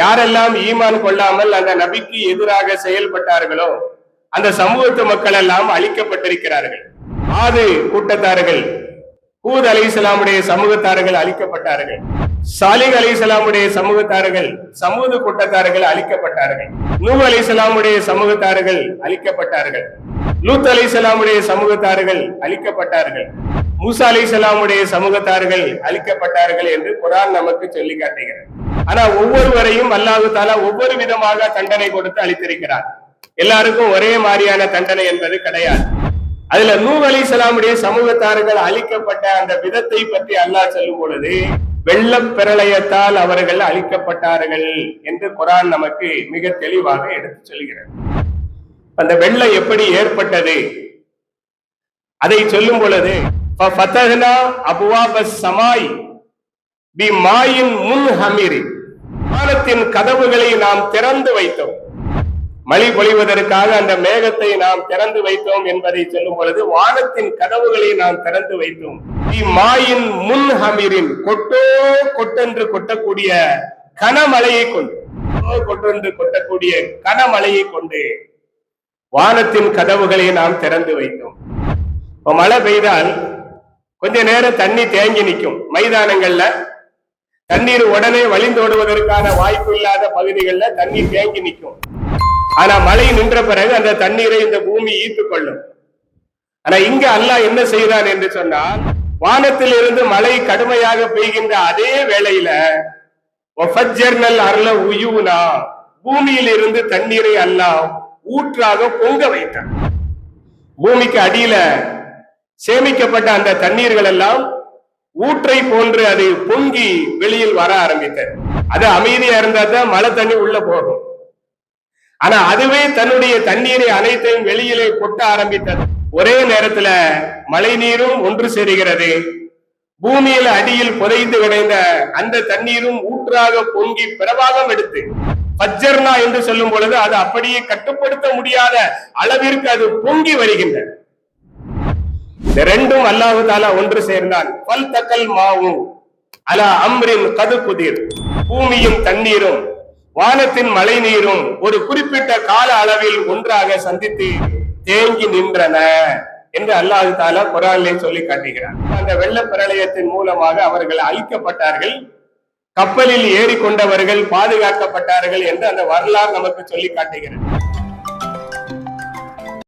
யாரெல்லாம் ஈமான் கொள்ளாமல் அந்த நபிக்கு எதிராக செயல்பட்டார்களோ அந்த சமூகத்து மக்கள் எல்லாம் அழிக்கப்பட்டிருக்கிறார்கள். ஆது கூட்டத்தார்கள் ஹூத் அலி இஸ்லாமுடைய சமூகத்தார்கள் அழிக்கப்பட்டார்கள். சாலிக் அலி இஸ்லாமுடைய சமூகத்தார்கள் சமூக கூட்டத்தார்கள் அழிக்கப்பட்டார்கள். நூ அலி இஸ்லாமுடைய சமூகத்தார்கள் அழிக்கப்பட்டார்கள். லூத் அலி இஸ்லாமுடைய சமூகத்தார்கள் அழிக்கப்பட்டார்கள். மூசா அலி இஸ்லாமுடைய சமூகத்தார்கள் அழிக்கப்பட்டார்கள் என்று குரான் நமக்கு சொல்லி காட்டுகிறது ஆனா ஒவ்வொருவரையும் அல்லாஹு தாலா ஒவ்வொரு விதமாக தண்டனை கொடுத்து அளித்திருக்கிறார் எல்லாருக்கும் ஒரே மாதிரியான தண்டனை என்பது கிடையாது. அதுல நூ அலி சலாமுடைய சமூகத்தார்கள் அழிக்கப்பட்ட அந்த விதத்தை பற்றி அல்லாஹ் சொல்லும் பொழுது வெள்ளப் பிரளயத்தால் அவர்கள் அழிக்கப்பட்டார்கள் என்று குரான் நமக்கு மிக தெளிவாக எடுத்து சொல்கிறது. அந்த வெள்ளம் எப்படி ஏற்பட்டது? அதை சொல்லும் பொழுது ஃபதஹ்னா அபுவாப சமாய் பி மாயின் முன் ஹமிரி வானத்தின் கதவுகளை நாம் திறந்து வைத்தோம். மழை பொழிவதற்காக அந்த மேகத்தை நாம் திறந்து வைத்தோம் என்பதை சொல்லும் பொழுது வானத்தின் கதவுகளை நாம் திறந்து வைத்தோம். மாயின் முன் ஹமிரின் கொட்டோ கொட்டென்று கொட்டக்கூடிய கனமழையை கொண்டு கொட்டோ கொட்டென்று கொட்டக்கூடிய கனமழையை கொண்டு வானத்தின் கதவுகளை நாம் திறந்து வைத்தோம். மழை பெய்தால் கொஞ்ச நேரம் தண்ணி தேங்கி நிற்கும். மைதானங்கள்ல தண்ணீர் உடனே வழிந்தோடுவதற்கான வாய்ப்பு இல்லாத பகுதிகளில் தண்ணீர் தேங்கி நிற்கும். ஆனா மழை நின்ற பிறகு அந்த தண்ணீரை இந்த பூமி ஈர்த்து கொள்ளும். ஆனா இங்க அல்லாஹ் என்ன செய்தான் என்று சொன்னால் வானத்தில் இருந்து மழை கடுமையாக பெய்கின்ற அதே வேளையில அருள உயுனா பூமியில் இருந்து தண்ணீரை அல்லாஹ் ஊற்றாக பொங்க வைத்தான். பூமிக்கு அடியில சேமிக்கப்பட்ட அந்த தண்ணீர்கள் எல்லாம் ஊற்றை போன்று அது பொங்கி வெளியில் வர ஆரம்பித்தது. அது அமைதியா இருந்தா தான் மழை தண்ணி உள்ள போகும். ஆனா அதுவே தன்னுடைய தண்ணீரை அனைத்தையும் வெளியிலே கொட்ட ஆரம்பித்தது. ஒரே நேரத்துல மழை நீரும் ஒன்று சேருகிறது. பூமியில அடியில் புதைந்து கிடைந்த அந்த தண்ணீரும் ஊற்றாக பொங்கி பிரவாகம் எடுத்து பஜ்ஜர்னா என்று சொல்லும் பொழுது அது அப்படியே கட்டுப்படுத்த முடியாத அளவிற்கு அது பொங்கி வருகின்றது. இந்த ரெண்டும் அல்லாஹு தாலா ஒன்று சேர்ந்தான் பல் தக்கல் மாவு அலா அம்ரின் கது புதிர் பூமியும் தண்ணீரும் வானத்தின் மழை நீரும் ஒரு குறிப்பிட்ட கால அளவில் ஒன்றாக சந்தித்து தேங்கி நின்றன என்று அல்லாஹு தாலா குரானிலே சொல்லி காட்டுகிறார் அந்த வெள்ள பிரளயத்தின் மூலமாக அவர்கள் அழிக்கப்பட்டார்கள் கப்பலில் ஏறிக்கொண்டவர்கள் பாதுகாக்கப்பட்டார்கள் என்று அந்த வரலாறு நமக்கு சொல்லி காட்டுகிறது.